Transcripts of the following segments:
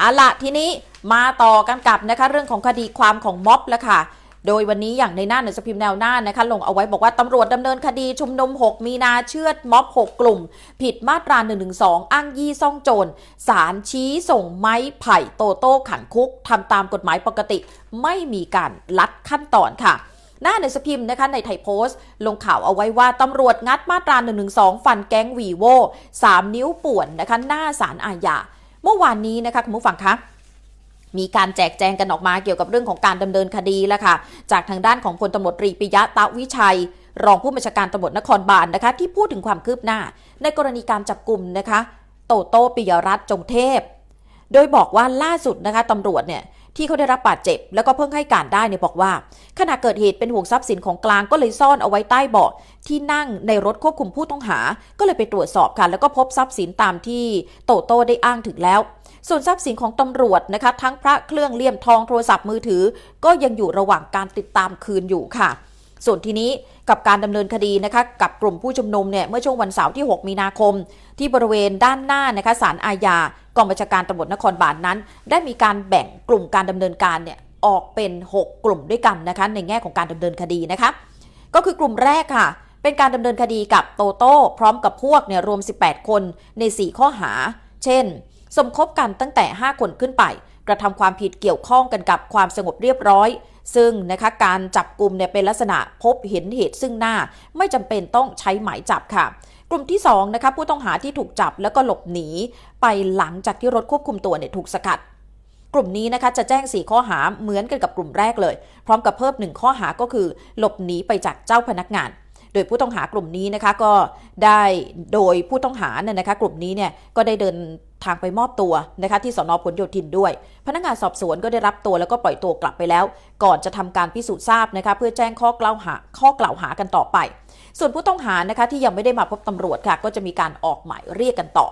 เอาละทีนี้มาต่อกันกับนะคะเรื่องของคดีความของม็อบแล้วค่ะ โดยวันนี้อย่างในหน้าหนังสือพิมพ์แนวหน้านะคะลงเอาไว้บอกว่าตำรวจดำเนินคดีชุมนุม 6 มีนาเชือดม็อบ 6 กลุ่ม ผิดมาตรา 112 อ้างยี่ซ่องโจรสารชี้ส่งไม้ไผ่โตโต้ขังคุกทำตามกฎหมายปกติ ไม่มีการลัดขั้นตอนค่ะหน้าหนังสือพิมพ์นะคะในไทยโพสต์ ลงข่าวเอาไว้ว่าตำรวจงัดมาตรา112 ฟันแก๊งวีโว3นิ้วป่วนนะคะหน้าศาลอาญา เมื่อวานนี้นะคะคุณผู้ฟังคะมีการแจกแจงกันออกมาเกี่ยวกับเรื่องของการดำเนินคดีแล้วค่ะ จากทางด้านของพลตำรวจตรีปิยะตะวิชัย รองผู้บัญชาการตำรวจนครบาลนะคะที่พูดถึงความคืบหน้า ในกรณีการจับกลุ่มนะคะ โตโต้ปิยรัตน์จงเทพ โดยบอกว่าล่าสุดนะคะตำรวจเนี่ย ที่เขาได้รับบาดเจ็บ แล้วก็เพิ่งให้การได้เนี่ยบอกว่า ขณะเกิดเหตุเป็นห่วงทรัพย์สินของกลางก็เลยซ่อนเอาไว้ใต้เบาะที่นั่งในรถควบคุมผู้ต้องหา ก็เลยไปตรวจสอบค่ะแล้วก็พบทรัพย์สินตามที่โตโต้ได้อ้างถึงแล้ว ส่วนทรัพย์สินของตำรวจนะคะ ทั้งพระเครื่องเลี่ยมทองโทรศัพท์มือถือ ก็ยังอยู่ระหว่างการติดตามคืนอยู่ค่ะ ส่วนทีนี้กับการดำเนินคดีนะคะกับกลุ่มผู้ชุมนุมเนี่ยเมื่อช่วงวันเสาร์ที่ 6 มีนาคม ที่บริเวณด้านหน้านะคะศาลอาญากองบัญชาการตำรวจนครบาลนนั้น ได้มีการแบ่งกลุ่มการดำเนินการเนี่ยออกเป็น 6 กลุ่มด้วยกันนะคะในแง่ของการดำเนินคดีนะคะก็คือกลุ่มแรกค่ะ เป็นการดำเนินคดีกับโตโต้พร้อมกับพวกเนี่ยรวม 18 คนใน 4 ข้อหา เช่น สมคบกันตั้งแต่ 5 คนขึ้นไป กระทำความผิดเกี่ยวข้องกันกับความสงบเรียบร้อย ซึ่งนะคะการจับกลุ่มเนี่ยเป็นลักษณะพบเห็นเหตุซึ่งหน้าไม่จำเป็นต้องใช้หมายจับค่ะ กลุ่มที่2นะคะผู้ต้องหาที่ถูกจับแล้วก็หลบหนีไปหลังจากที่รถควบคุมตัวเนี่ยถูกสกัดกลุ่มนี้นะคะจะแจ้ง 4 ข้อหาเหมือนกันกับกลุ่มแรกเลย พร้อมกับเพิ่มหนึ่งข้อหาก็คือ หลบหนีไปจากเจ้าพนักงาน โดยผู้ต้องหากลุ่มนี้นะคะก็ได้โดยผู้ต้องหาเนี่ยนะคะ กลุ่มนี้เนี่ยก็ได้เดิน ทางไปมอบตัวนะคะที่สนผลโยธินด้วย พนักงานสอบสวนก็ได้รับตัวแล้วก็ปล่อยตัวกลับไปแล้ว ก่อนจะทำการพิสูจน์ทราบนะคะเพื่อแจ้งข้อกล่าวหาข้อกล่าวหากันต่อไป ส่วนผู้ต้องหานะคะที่ยังไม่ได้มาพบตำรวจค่ะ ก็จะมีการออกหมายเรียกกันต่อ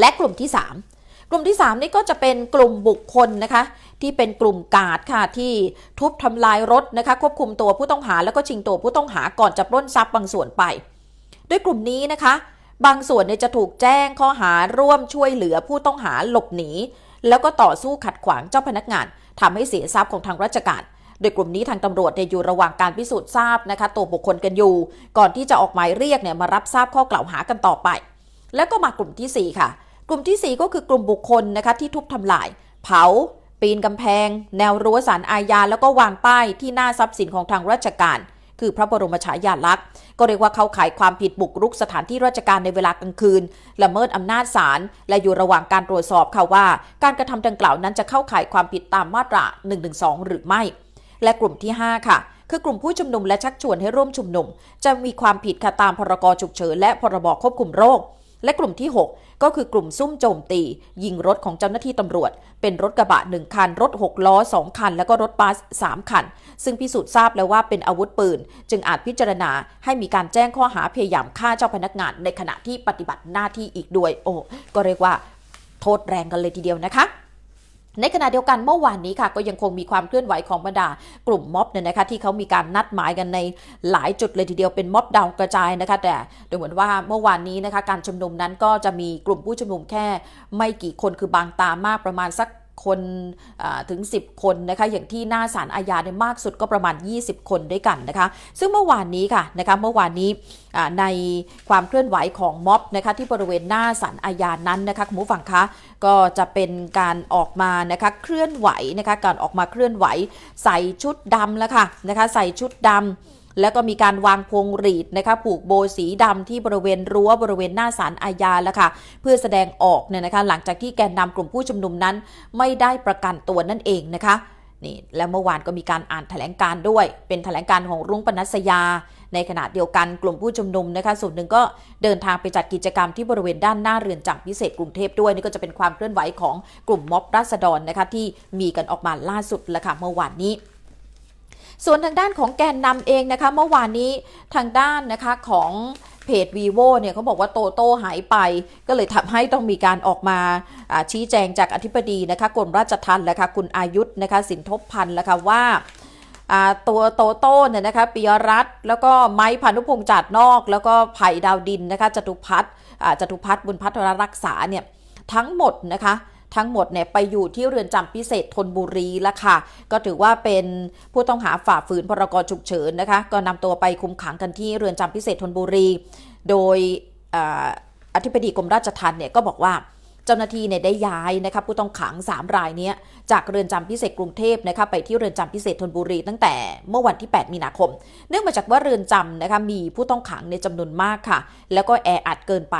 และกลุ่มที่ 3กลุ่มที่ 3 นี่ก็จะเป็นกลุ่มบุคคลนะคะ ที่เป็นกลุ่มกาดค่ะที่ทุบทำลายรถนะคะ ควบคุมตัวผู้ต้องหาแล้วก็ชิงตัวผู้ต้องหาก่อนจะปล้นทรัพย์บางส่วนไป ด้วยกลุ่มนี้นะคะ บางส่วนเนี่ยจะถูกแจ้งข้อหาร่วมช่วยเหลือผู้ต้องหาหลบหนี แล้วก็ต่อสู้ขัดขวางเจ้าพนักงานทำให้เสียทรัพย์ของทางราชการ โดยกลุ่มนี้ทางตำรวจเนี่ยอยู่ระหว่างการพิสูจน์ทราบนะคะตัวบุคคลกันอยู่ ก่อนที่จะออกหมายเรียกเนี่ยมารับทราบข้อกล่าวหากันต่อไป แล้วก็มากลุ่มทีสี่4 ค่ะ กลุ่มทีสี่ 4 ก็คือกลุ่มบุคคลนะคะที่ทุบทำลาย เผา ปีนกำแพง แนวรั้วสารอาญาแล้วก็วางป้ายที่หน้าทรัพย์สินของทางราชการ คือพระบรมฉายาลักษณ์ ก็เรียกว่าเข้าข่ายความผิดบุกรุกสถานที่ราชการในเวลากลางคืน ละเมิดอำนาจศาล และอยู่ระหว่างการตรวจสอบค่ะว่า การกระทำดังกล่าวนั้นจะเข้าข่ายความผิดตามมาตรา 112 หรือไม่ และกลุ่มที่ 5 ค่ะคือกลุ่มผู้ชุมนุมและชักชวนให้ร่วมชุมนุม จะมีความผิดค่ะตามพรกฉุกเฉินและพรบควบคุมโรค และกลุ่มที่ 6 ก็คือกลุ่มซุ่มโจมตี ยิงรถของเจ้าหน้าที่ตำรวจ เป็นรถกระบะ 1 คัน รถ 6 ล้อ 2 คัน แล้วก็รถบัส 3 คัน ซึ่งพิสูจน์ทราบแล้วว่าเป็นอาวุธปืน จึงอาจพิจารณาให้มีการแจ้งข้อหาพยายามฆ่าเจ้าพนักงาน ในขณะที่ปฏิบัติหน้าที่อีกด้วย โอ้ก็เรียกว่า โทษแรงกันเลยทีเดียวนะคะ ในขณะเดียวกันเมื่อวานนี้ค่ะก็ยังคงมีความเคลื่อนไหวของบรรดากลุ่มม็อบเนี่ยนะคะที่เขามีการนัดหมายกันในหลายจุดเลยทีเดียวเป็นม็อบดาวกระจายนะคะแต่ดูเหมือนว่าเมื่อวานนี้นะคะการชุมนุมนั้นก็จะมีกลุ่มผู้ชุมนุมแค่ ไม่กี่คนคือบางตามากประมาณสัก คนถึง 10 คนนะคะอย่างที่หน้าศาลอาญาเนี่ยมากสุดก็ประมาณ 20 คนด้วยกันนะคะ ซึ่งเมื่อวานนี้ค่ะนะคะเมื่อวานนี้ในความเคลื่อนไหวของม็อบนะคะที่บริเวณหน้าศาลอาญานั้นนะคะคุณผู้ฟังคะก็จะเป็นการออกมานะคะเคลื่อนไหวนะคะการออกมาเคลื่อนไหว ใส่ชุดดำแล้วค่ะนะคะใส่ชุดดำ แล้วก็มีการวางพวงหรีดนะคะผูกโบสีดำที่บริเวณรั้วบริเวณหน้าศาลอาญาแล้วค่ะ เพื่อแสดงออกเนี่ยนะคะ หลังจากที่แกนนำกลุ่มผู้ชุมนุมนั้น ไม่ได้ประกันตัวนั่นเองนะคะนี่และเมื่อวานก็มีการอ่านแถลงการ์ด้วย เป็นแถลงการของรุ้งปนัสยา ในขณะเดียวกันกลุ่มผู้ชุมนุมนะคะ ส่วนหนึ่งก็เดินทางไปจัดกิจกรรมที่บริเวณด้านหน้าเรือนจำพิเศษกรุงเทพด้วยนี่ก็จะเป็นความเคลื่อนไหวของกลุ่มม็อบราษฎรนะคะที่มีกันออกมาล่าสุดแล้วค่ะเมื่อวานนี้ ส่วนทางด้านของแกนนำเองนะคะ เมื่อวานนี้ทางด้านนะคะของเพจ vivo เนี่ยเขาบอกว่าโตโต้หายไป ก็เลยทำให้ต้องมีการออกมาชี้แจงจากอธิบดีนะคะกรมราชทัณฑ์และค่ะคุณอายุธนะคะสินทบพันธ์แล้วค่ะว่าตัวโตโต้เนี่ยนะคะปิยรัตน์แล้วก็ไม้พานุพงษ์จัดนอก แล้วก็ไผ่ดาวดินนะคะจตุพัฒน์จตุพัฒน์บุญพัฒนรักษาเนี่ยทั้งหมดนะคะ ทั้งหมดเนี่ยไปอยู่ที่เรือนจำพิเศษธนบุรีแล้วค่ะ ก็ถือว่าเป็นผู้ต้องหาฝ่าฝืนพรกฉุกเฉินนะคะ ก็นำตัวไปคุมขังกันที่เรือนจำพิเศษธนบุรี โดยอธิบดีกรมราชทัณฑ์เนี่ยก็บอกว่าเจ้าหน้าที่เนี่ยได้ย้ายนะคะผู้ต้องขัง 3 รายนี้จากเรือนจำพิเศษกรุงเทพนะคะไปที่เรือนจำพิเศษธนบุรีตั้งแต่เมื่อวันที่ 8 มีนาคม เนื่องมาจากว่าเรือนจำนะคะมีผู้ต้องขังในจำนวนมากค่ะ แล้วก็แออัดเกินไป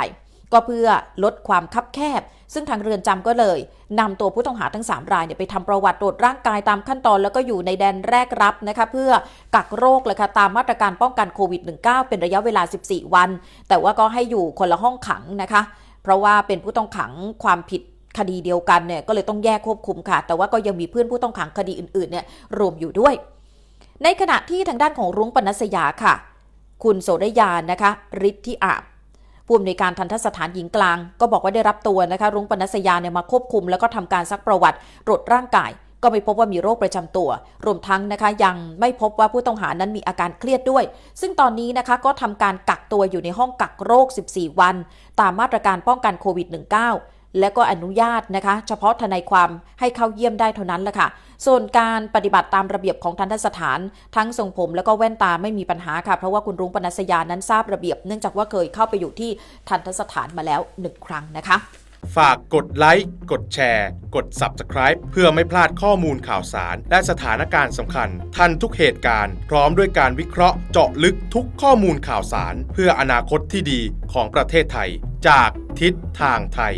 ก็เพื่อลดความคับแคบ ซึ่งทางเรือนจำก็เลยนำตัวผู้ต้องหาทั้ง 3 รายเนี่ยไปทำประวัติตรวจร่างกายตามขั้นตอนแล้วก็อยู่ในแดนแรกรับนะคะเพื่อกักโรคเลยค่ะตามมาตรการป้องกันโควิด -19 เป็นระยะเวลา 14 วัน แต่ว่าก็ให้อยู่คนละห้องขังนะคะ เพราะว่าเป็นผู้ต้องขังความผิดคดีเดียวกันเนี่ยก็เลยต้องแยกควบคุมค่ะ แต่ว่าก็ยังมีเพื่อนผู้ต้องขังคดีอื่นๆเนี่ยรวมอยู่ด้วย ในขณะที่ทางด้านของรุ้งปนัสยาค่ะ คุณโสรยานนะคะฤทธิอาบ ผู้อำนวยการทันทสถานหญิงกลาง ก็บอกว่าได้รับตัวนะคะ รุ้งปนัสยาเนี่ยมาควบคุม แล้วก็ทำการซักประวัติตรวจร่างกาย ก็ไม่พบว่ามีโรคประจำตัว รวมทั้งนะคะ ยังไม่พบว่าผู้ต้องหานั้นมีอาการเครียดด้วย ซึ่งตอนนี้นะคะก็ทำการกักตัวอยู่ในห้องกักโรค 14 วัน ตามมาตรการป้องกันโควิด -19 และก็อนุญาตนะคะ เฉพาะทนายความให้เข้าเยี่ยมได้เท่านั้นแหละค่ะ ส่วนการปฏิบัติตามระเบียบของทันทสถาน ทั้งทรงผมแล้วก็แว่นตาไม่มีปัญหาค่ะ เพราะว่าคุณรุ้งปนัสยานั้นทราบระเบียบ เนื่องจากว่าเคยเข้าไปอยู่ที่ทันทสถานมาแล้วหนึ่งครั้งนะคะ ฝากกดไลค์กดแชร์ กด Subscribe เพื่อไม่พลาดข้อมูลข่าวสาร และสถานการณ์สำคัญ ทันทุกเหตุการณ์ พร้อมด้วยการวิเคราะห์เจาะลึกทุกข้อมูลข่าวสาร เพื่ออนาคตที่ดีของประเทศไทย จากทิศทางไทย